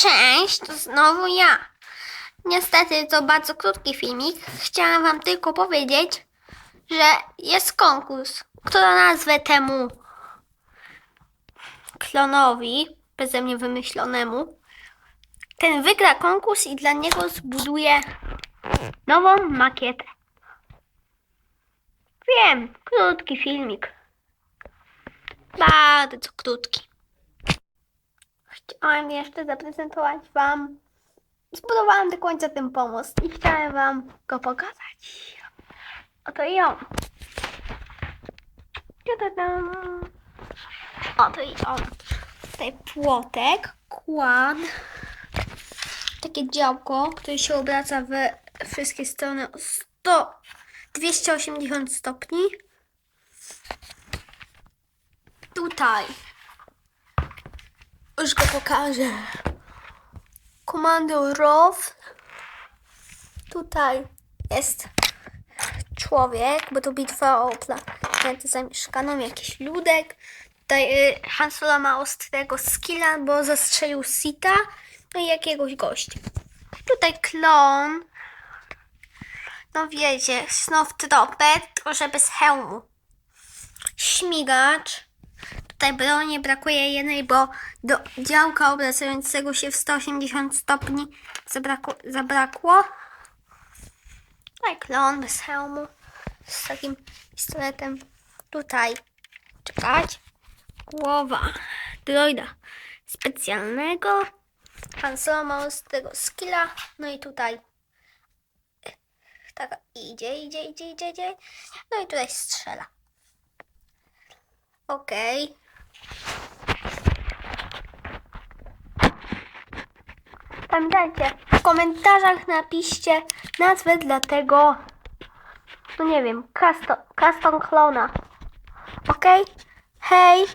Cześć, to znowu ja. Niestety to bardzo krótki filmik. Chciałam wam tylko powiedzieć, że jest konkurs, który nazwę temu klonowi, beze mnie wymyślonemu. Ten wygra konkurs i dla niego zbuduję nową makietę. Wiem, krótki filmik. Bardzo krótki. Chciałem jeszcze zaprezentować Wam. Zbudowałam do końca ten pomost i chciałem Wam go pokazać. Oto. Ta-da-dam. Oto i on. Tutaj płotek, kład. Takie działko, które się obraca we wszystkie strony o 100, 280 stopni. Tutaj już go pokażę. Komando ROW. Tutaj jest człowiek, bo to bitwa o planetę zamieszkaną, jakiś ludek. Tutaj y, Han Solo ma ostrego skilla, bo zastrzelił Sita, no i jakiegoś gościa. Tutaj klon. No wiecie, Snowtrooper, trochę bez hełmu. Śmigacz. Tutaj broni brakuje jednej, bo do działka obracającego się w 180 stopni zabrakło. zabrakło. Tutaj klon bez hełmu z takim pistoletem. Tutaj czekać. Głowa droida specjalnego. Han Solo ma z tego skilla. No i tutaj tak idzie, idzie, idzie, idzie, idzie. No i tutaj strzela. Okej. Pamiętajcie, w komentarzach napiszcie nazwę dla tego, no nie wiem, custom, custom clona. Okej? Hej!